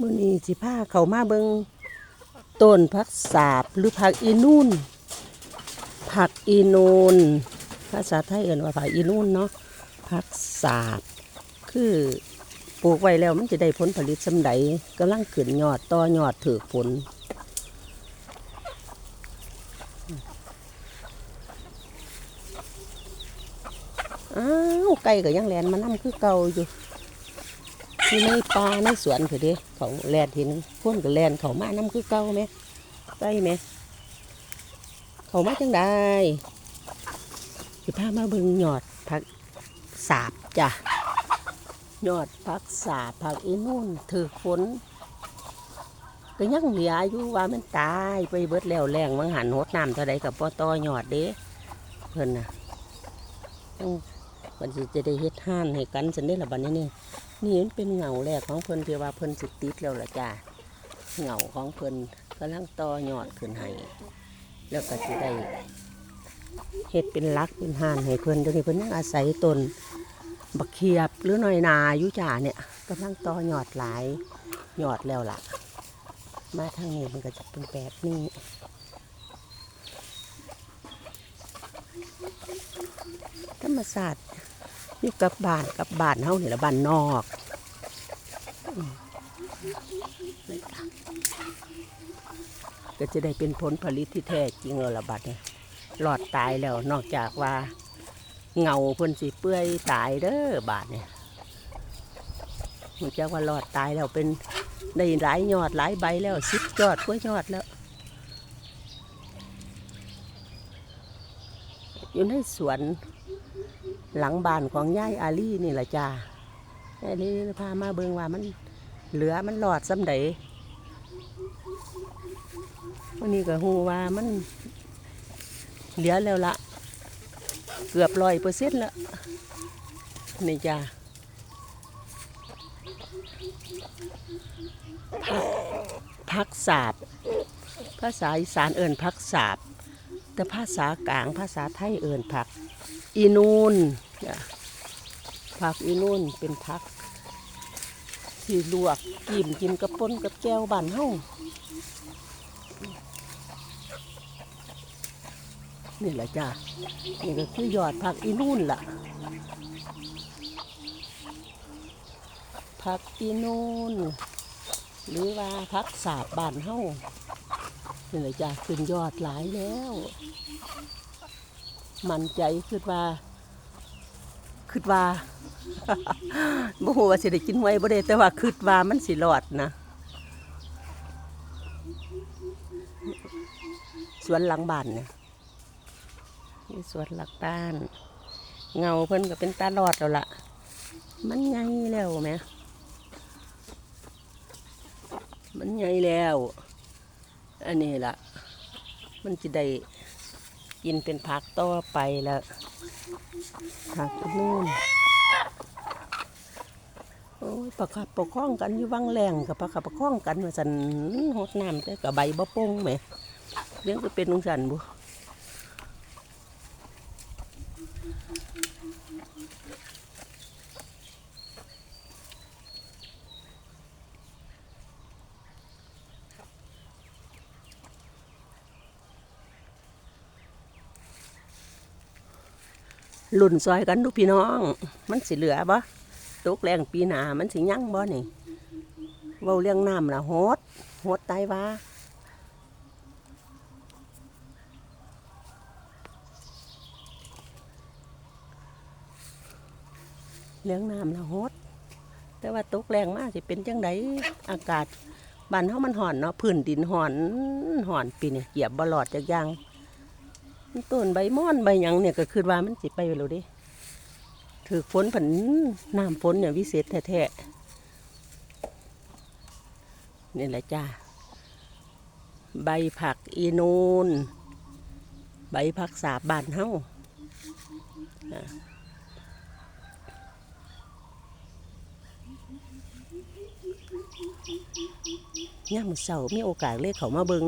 มื้อนี้สิพาเขามาเบิงต้นผักสาบหรือผักอีนูนผักอีนูนภาษาไทยเอ่นว่าผักอีนูนเนาะผักสาบ คือปลูกไว้แล้วมันจะได้ผลผลิตสำใดกำลังขึ้นยอดต่อยอดถือผลอ้าวไก่ก็ยังแลนมานํคือเก่าอยู่ ที่ในป่าในสวนคือเด้เขาแลนทีนึงคนก็แลนเขามานํคือเก่าไหมไก่ไหม เขามาจังได้สิพามาเบิ่งยอดผักสาบจ้ะยอดผักสาบผักอีนุ่นถือฝนก็ยังเหลืออยู่ว่ามันตายไปเบิดแล้วแรงมังหันโหดน้ำเท่าใดกับปอตอยอดเด้เพิ่นน่ะ วันสิจะได้เฮ็ดห้านให้กันสันได้ละบัดนี้นี่นี่มันเป็นเหงาแรกของเพิ่นที่ว่าเพิ่นสิติดแล้วล่ะจ้าเหงาของเพิ่นกำลังต่อยอดขึ้นให้แล้วก็สิได้เฮ็ดเป็นลักเป็นห้านให้เพิ่นเดี๋ยวนี้เพิ่นยังอาศัยต้นบักเขียบหรือหน้อยนาอยู่จ้าเนี่ยกำลังต่อยอดหลายยอดแล้วล่ะ มาทางนี้มันก็จะเป็นแบบนี้ธรรมศาสตร์ อยู่กับบ้านกับบ้านเฮานี่ละบ้านนอกก็จะได้เป็นผลผลิตที่แท้จริงแล้วละบัดเนี่ยหลอดตายแล้วนอกจากว่า เงาเพิ่นสิเปื่อยตายเด้อบาดเนี่ยมันจะว่าหลอดตายแล้วเป็นได้หลายยอดหลายใบแล้วสิบยอดกว่ายอดแล้ว อยู่ในสวน หลังบ้านของยายอาลี่นี่แหละจ้ายายอาลี่พามาเบิงว่ามันเหลือมันหลอดซ้ำใดวันนี้ก็ฮู้ว่ามันเหลือแล้วละเกือบร้อยเปอร์เซ็นต์ละนี่จ้าผักผักสาบภาษาอีสานเอิญผักสาบแต่ภาษากลางภาษาไทยเอิญผัก อีนูนจ้ะผักอีนูนเป็นผักที่ลวกกินกินกับปนกับแก้วบานเฮานี่แหละจ้ะนี่ก็คือยอดผักอีนูนล่ะ ผักอีนูนหรือว่าผักสาบบานเฮานี่แหละจ้ะขึ้นยอดหลายแล้ว มั่นใจคิดว่าคิดว่าบ่ฮู้ว่าสิได้กินไว้บ่ได้แต่ว่าคิดว่ามันสิรอดนะ สวนหลังบ้านเนี่ยนี่สวนหลักบ้าน เงาเพิ่นก็เป็นตาลอดแล้วล่ะ มันใหญ่แล้วแหมมันใหญ่แล้ว อันนี้ล่ะ มันจะได้ กินเป็นผักต่อไปแล้วผักนู่นโอ้ยประคับประคองกันอยู่วังแรงกับประคับประคองกันมาสันหดน้ำแต่กับใบบะปงไหมเลี้ยงก็เป็นองสันบุ ลุ่นซอยกันดูพี่น้อง มันสิเหลือบ่ตกแรงปีหนามันสิยั่งบ่นี่เว้าเรื่องน้ำละโหดโหดตายว่าเลี้ยงน้ำละโหดแต่ว่าตกแรงมากสิเป็นจังไดอากาศบ้านเฮามันห่อนเนาะพื้นดินห่อนห่อนปีนี้เหยียบบ่หลอดจากยาง ต้นใบม่อนใบหยังเนี่ยก็คือว่ามันสิไปแล้วเดิถือฝนผันน้ำฝนเนี่ยวิเศษแท้ๆนี่แหละจ้า ใบผักอีนูน ใบผักสาบบานเฮาอะย่ามือเสามีโอกาสเลยเขามาเบิง